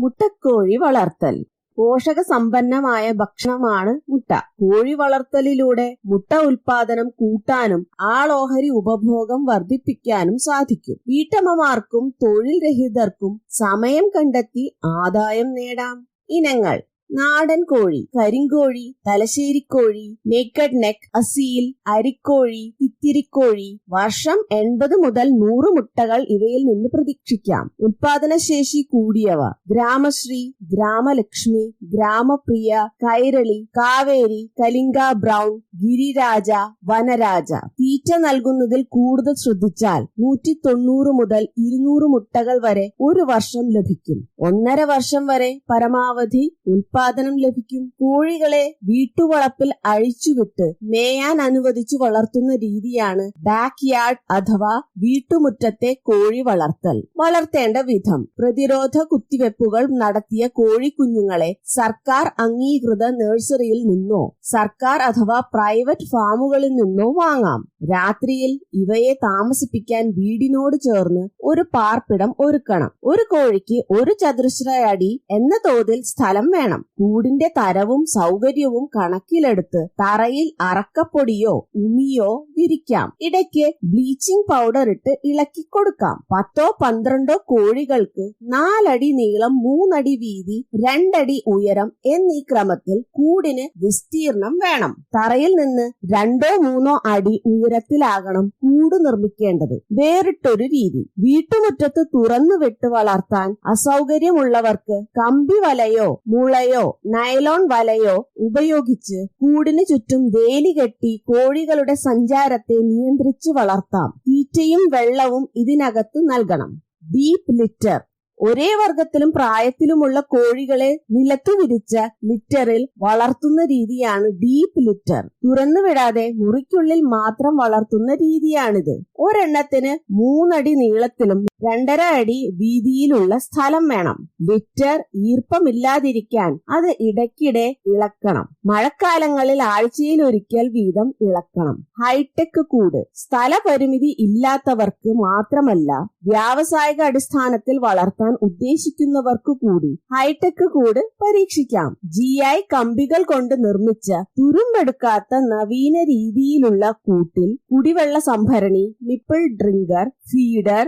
മുട്ടക്കോഴി വളർത്തൽ. പോഷക സമ്പന്നമായ ഭക്ഷണമാണ് മുട്ട. കോഴി വളർത്തലിലൂടെ മുട്ട ഉൽപാദനം കൂട്ടാനും ആളോഹരി ഉപഭോഗം വർദ്ധിപ്പിക്കാനും സാധിക്കും. വീട്ടമ്മമാർക്കും തൊഴിൽ രഹിതർക്കും സമയം കണ്ടെത്തി ആദായം നേടാം. ഇനങ്ങൾ. നാടൻ കോഴി കരിങ്കോഴി തലശ്ശേരിക്കോഴി നേക്കഡ് നെക്ക് അസീൽ അരിക്കോഴി തിത്തിരിക്കോഴി വർഷം എൺപത് മുതൽ നൂറ് മുട്ടകൾ ഇവയിൽ നിന്ന് പ്രതീക്ഷിക്കാം. ഉത്പാദനശേഷി കൂടിയവ ഗ്രാമശ്രീ ഗ്രാമലക്ഷ്മി ഗ്രാമപ്രിയ കൈരളി കാവേരി കലിംഗ ബ്രൗൺ ഗിരിരാജ വനരാജ. തീറ്റ നൽകുന്നതിൽ കൂടുതൽ ശ്രദ്ധിച്ചാൽ നൂറ്റി തൊണ്ണൂറ് മുതൽ ഇരുന്നൂറ് മുട്ടകൾ വരെ ഒരു വർഷം ലഭിക്കും. ഒന്നര വർഷം വരെ പരമാവധി ഉൽപാദനം ലഭിക്കും. കോഴികളെ വീട്ടുവളപ്പിൽ അഴിച്ചുവിട്ട് മേയാൻ അനുവദിച്ചു വളർത്തുന്ന രീതിയാണ് ബാക്ക് യാർഡ് അഥവാ വീട്ടുമുറ്റത്തെ കോഴി വളർത്തൽ. വളർത്തേണ്ട വിധം. പ്രതിരോധ കുത്തിവെപ്പുകൾ നടത്തിയ കോഴിക്കുഞ്ഞുങ്ങളെ സർക്കാർ അംഗീകൃത നഴ്സറിയിൽ നിന്നോ സർക്കാർ അഥവാ പ്രൈവറ്റ് ഫാമുകളിൽ നിന്നോ വാങ്ങാം. രാത്രിയിൽ ഇവയെ താമസിപ്പിക്കാൻ വീടിനോട് ചേർന്ന് ഒരു പാർപ്പിടം ഒരുക്കണം. ഒരു കോഴിക്ക് ഒരു ചതുരശ്ര അടി എന്ന തോതിൽ സ്ഥലം വേണം. കൂടിന്റെ തരവും സൗകര്യവും കണക്കിലെടുത്ത് തറയിൽ അറക്കപ്പൊടിയോ ഉമിയോ വിരിക്കാം. ഇടയ്ക്ക് ബ്ലീച്ചിങ് പൗഡർ ഇട്ട് ഇളക്കി കൊടുക്കാം. പത്തോ പന്ത്രണ്ടോ കോഴികൾക്ക് നാലടി നീളം മൂന്നടി വീതി രണ്ടടി ഉയരം എന്നീ ക്രമത്തിൽ കൂടിന് വിസ്തീർണം വേണം. തറയിൽ നിന്ന് രണ്ടോ മൂന്നോ അടി ഉയരത്തിലാകണം കൂട് നിർമ്മിക്കേണ്ടത്. വേറിട്ടൊരു രീതി. വീട്ടുമുറ്റത്ത് തുറന്നു വിട്ട് വളർത്താൻ അസൗകര്യമുള്ളവർക്ക് കമ്പി വലയോ മുളയോ നൈലോൺ വലയോ ഉപയോഗിച്ച് കൂടിനു ചുറ്റും വേലി കെട്ടി കോഴികളുടെ സഞ്ചാരത്തെ നിയന്ത്രിച്ചു വളർത്താം. തീറ്റയും വെള്ളവും ഇതിനകത്ത് നൽകണം. Deep litter. ഒരേ വർഗത്തിലും പ്രായത്തിലുമുള്ള കോഴികളെ നിലത്തു വിരിച്ച ലിറ്ററിൽ വളർത്തുന്ന രീതിയാണ് ഡീപ്പ് ലിറ്റർ. തുറന്നുവിടാതെ മുറിക്കുള്ളിൽ മാത്രം വളർത്തുന്ന രീതിയാണിത്. ഒരെണ്ണത്തിന് മൂന്നടി നീളത്തിലും രണ്ടര അടി വീതിയിലുള്ള സ്ഥലം വേണം. ലിറ്റർ ഈർപ്പമില്ലാതിരിക്കാൻ അത് ഇടയ്ക്കിടെ ഇളക്കണം. മഴക്കാലങ്ങളിൽ ആഴ്ചയിൽ ഒരിക്കൽ വീതം ഇളക്കണം. ഹൈടെക് കൂട്. സ്ഥലപരിമിതി ഇല്ലാത്തവർക്ക് മാത്രമല്ല വ്യാവസായിക അടിസ്ഥാനത്തിൽ വളർത്താൻ ഉദ്ദേശിക്കുന്നവർക്ക് കൂടി ഹൈടെക് കൂട് പരീക്ഷിക്കാം. ജി ഐ കമ്പികൾ കൊണ്ട് നിർമ്മിച്ച തുരുമ്പെടുക്കാത്ത നവീന രീതിയിലുള്ള കൂട്ടിൽ കുടിവെള്ള സംഭരണി നിപ്പിൾ ഡ്രിങ്കർ ഫീഡർ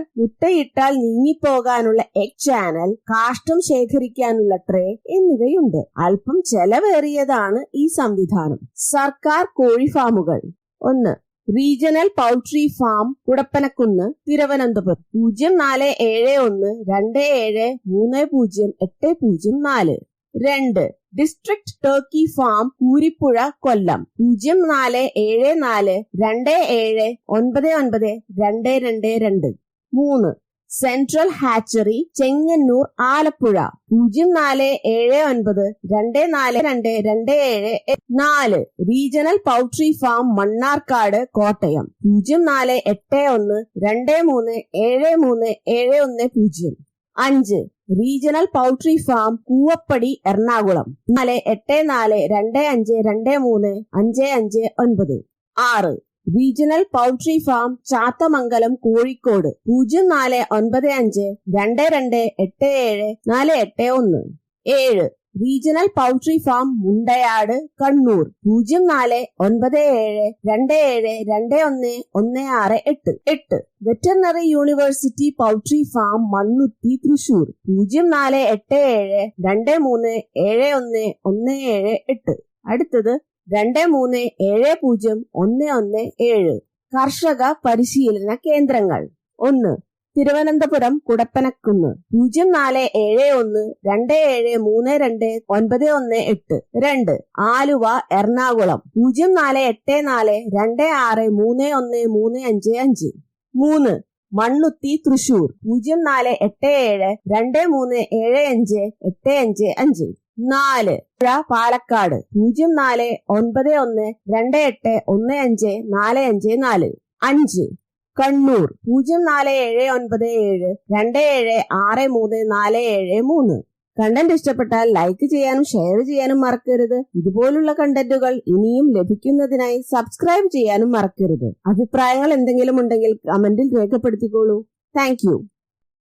മുട്ടയിട്ടാൽ നീങ്ങിപ്പോകാനുള്ള എഗ് ചാനൽ കാഷ്ടം ശേഖരിക്കാനുള്ള ട്രേ എന്നിവയുണ്ട്. അല്പം ചെലവേറിയതാണ് ഈ സംവിധാനം. സർക്കാർ കോഴി ഫാമുകൾ. ഒന്ന് regional poultry farm Kudappanakunnu Thiruvananthapuram. പൂജ്യം നാല് ഏഴ് ഒന്ന് രണ്ട് ഏഴ് മൂന്ന് പൂജ്യം എട്ട് പൂജ്യം നാല്. രണ്ട് district turkey farm Kuripuzha Kollam. പൂജ്യം നാല് ഏഴ് നാല് രണ്ട് ഏഴ് ഒൻപത് ഒൻപത് രണ്ട് രണ്ട് രണ്ട്. മൂന്ന് സെൻട്രൽ ഹാച്ചറി ചെങ്ങന്നൂർ ആലപ്പുഴ. പൂജ്യം നാല് ഏഴ് ഒൻപത് രണ്ട് നാല് രണ്ട് രണ്ട് ഏഴ് നാല്. Regional poultry farm Manarcad Kottayam. പൂജ്യം നാല് എട്ട് ഒന്ന് രണ്ട് മൂന്ന് ഏഴ് മൂന്ന് ഏഴ് ഒന്ന് പൂജ്യം. അഞ്ച്. Regional poultry farm Koovappady Ernakulam. നാല് എട്ട് നാല് രണ്ട് അഞ്ച് രണ്ട് മൂന്ന് അഞ്ച് അഞ്ച് ഒൻപത്. ആറ്. Regional poultry farm Chathamangalam Kozhikode പൂജ്യം നാല് ഒൻപത് അഞ്ച് രണ്ട് രണ്ട് എട്ട് ഏഴ് നാല് എട്ട് ഒന്ന്. ഏഴ്. Regional poultry farm Mundayad Kannur പൂജ്യം നാല് ഒൻപത് ഏഴ് രണ്ട് ഏഴ് രണ്ട് ഒന്ന് ഒന്ന് ആറ് എട്ട്. എട്ട്. Veterinary university poultry farm Mannuthy Thrissur പൂജ്യം നാല് എട്ട് ഏഴ് രണ്ട് മൂന്ന് ഏഴ് ഒന്ന് ഒന്ന് ഏഴ് എട്ട്. അടുത്തത് രണ്ട് മൂന്ന് ഏഴ് പൂജ്യം ഒന്ന് ഒന്ന് ഏഴ്. കർഷക പരിശീലന കേന്ദ്രങ്ങൾ. ഒന്ന് തിരുവനന്തപുരം കുടപ്പനക്കുന്ന്. പൂജ്യം നാല് ഏഴ് ഒന്ന് രണ്ട് ഏഴ് മൂന്ന് രണ്ട് ഒൻപത് ഒന്ന് എട്ട്. രണ്ട് ആലുവ എറണാകുളം. പൂജ്യം നാല് എട്ട് നാല് രണ്ട് ആറ് മൂന്ന് ഒന്ന് മൂന്ന് അഞ്ച് അഞ്ച്. മൂന്ന് മണ്ണുത്തി തൃശൂർ. പൂജ്യം നാല് എട്ട് ഏഴ് രണ്ട് മൂന്ന് ഏഴ് അഞ്ച് എട്ട് അഞ്ച് അഞ്ച്. നാല്. പാലക്കാട്. പൂജ്യം നാല് ഒൻപത് ഒന്ന് രണ്ട് എട്ട് ഒന്ന് അഞ്ച് നാല് അഞ്ച് നാല്. അഞ്ച്. കണ്ണൂർ. പൂജ്യം നാല് ഏഴ് ഒൻപത് ഏഴ് രണ്ട് ഏഴ് ആറ് മൂന്ന് നാല് ഏഴ് മൂന്ന്. കണ്ടന്റ് ഇഷ്ടപ്പെട്ടാൽ ലൈക്ക് ചെയ്യാനും ഷെയർ ചെയ്യാനും മറക്കരുത്. ഇതുപോലുള്ള കണ്ടന്റുകൾ ഇനിയും ലഭിക്കുന്നതിനായി സബ്സ്ക്രൈബ് ചെയ്യാനും മറക്കരുത്. അഭിപ്രായങ്ങൾ എന്തെങ്കിലും ഉണ്ടെങ്കിൽ കമന്റിൽ രേഖപ്പെടുത്തിക്കോളൂ. താങ്ക്